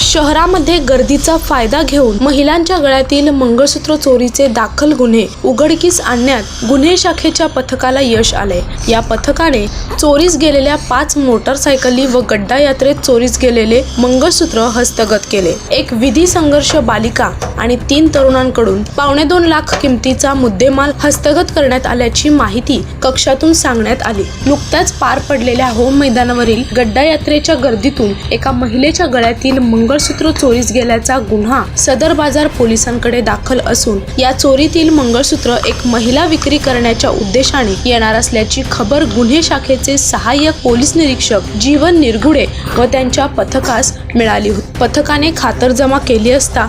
शहरामध्ये गर्दीचा फायदा घेऊन महिलांच्या गळ्यातील मंगळसूत्र चोरीचे दाखल गुन्हे उघडकीस आणण्यात गुन्हे शाखेच्या पथकाला यश आले या पथकाने चोरीस गेलेल्या पाच मोटारसायकली व गड्डा यात्रेत चोरीस गेलेले मंगळसूत्र हस्तगत केले. एक विधी संघर्ष बालिका आणि तीन तरुणांकडून पावणे दोन लाख किमतीचा मुद्देमाल हस्तगत करण्यात आल्याची माहिती कक्षातून सांगण्यात आली. नुकत्याच पार पडलेल्या होम मैदानावरील गड्डा यात्रेच्या गर्दीतून एका महिलेच्या गळ्यातील मंग मंगळसूत्र चोरीस गेल्याचा गुन्हा सदर बाजार पोलिसांकडे दाखल असून या चोरीतील मंगळसूत्र एक महिला विक्री करण्याच्या उद्देशाने येणार असल्याची खबर गुन्हे शाखेचे सहाय्यक पोलीस निरीक्षक जीवन निरगुडे व त्यांच्या पथकास मिळाली होती. पथकाने खातरजमा केली असता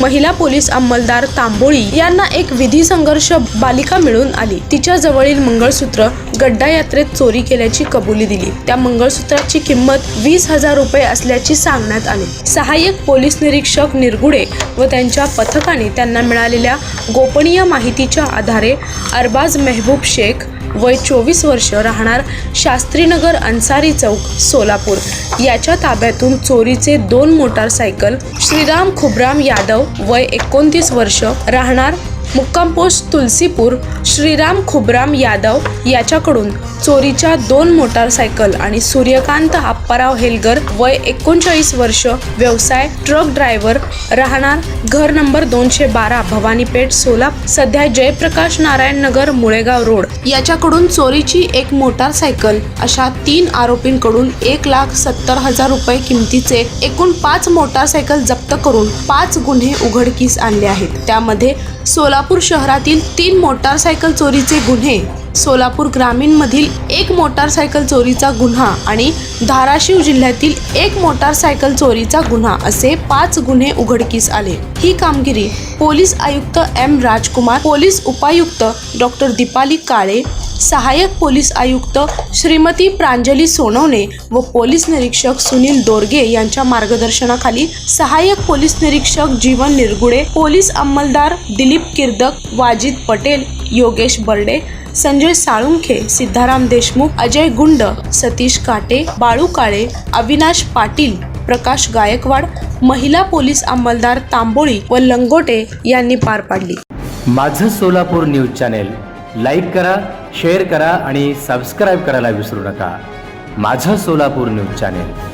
महिला पोलीस अंमलदार तांबोळी यांना एक विधी संघर्ष बालिका मिळून आली. तिच्या जवळील मंगळसूत्र गड्डा यात्रेत चोरी केल्याची कबुली दिली. त्या मंगळसूत्राची किंमत वीस हजार रुपये असल्याची सांगण्यात आली. सहाय्यक पोलीस निरीक्षक निरगुडे व त्यांच्या पथकाने त्यांना मिळालेल्या गोपनीय माहितीच्या आधारे अरबाज मेहबूब शेख वय चोवीस वर्ष राहणार शास्त्रीनगर अन्सारी चौक सोलापूर. याच्या ताब्यातून चोरीचे दोन मोटारसायकल श्रीराम खुबराम यादव वय एकोणतीस वर्ष राहणार मुक्काम पोस्ट तुलसीपूर श्रीराम खुबराम यादव याच्याकडून चोरीच्या दोन मोटारसायकल आणि सूर्यकांत आप्पाराव हेलगर वय एकोणचाळीस वर्ष व्यवसाय ट्रक ड्रायव्हर राहणार घर नंबर दोनशे बारा भवानीपेठ सोलापूर. सध्या जयप्रकाश नारायण नगर मुळेगाव रोड. याच्याकडून चोरीची एक मोटारसायकल अशा तीन आरोपींकडून एक लाख सत्तर हजार रुपये किमतीचे एकूण पाच मोटारसायकल जप्त करून पाच गुन्हे उघडकीस आणले आहेत. त्यामध्ये सोला सोलापूर शहरातील तीन मोटारसायकल चोरीचे गुन्हे सोलापूर ग्रामीणमधील एक मोटारसायकल चोरीचा गुन्हा आणि धाराशिव जिल्ह्यातील एक मोटारसायकल चोरीचा गुन्हा असे पाच गुन्हे उघडकीस आले. ही कामगिरी पोलीस आयुक्त एम. राजकुमार पोलीस उपायुक्त डॉक्टर दीपाली काळे सहाय्यक पोलीस आयुक्त श्रीमती प्रांजली सोनवणे व पोलीस निरीक्षक सुनील दोरगे यांच्या मार्गदर्शनाखाली सहाय्यक पोलीस निरीक्षक जीवन निरगुडे पोलीस अंमलदार दिलीप किर्दक वाजिद पटेल योगेश बर्डे संजय साळुंखे सिद्धाराम देशमुख अजय गुंड सतीश काटे बाळू काळे अविनाश पाटील प्रकाश गायकवाड महिला पोलीस अंमलदार तांबोळी व लंगोटे यांनी पार पाडली. माझं सोलापूर न्यूज चॅनेल लाईक करा शेअर करा आणि सबस्क्राईब करायला विसरू नका. माझं सोलापूर न्यूज चॅनेल.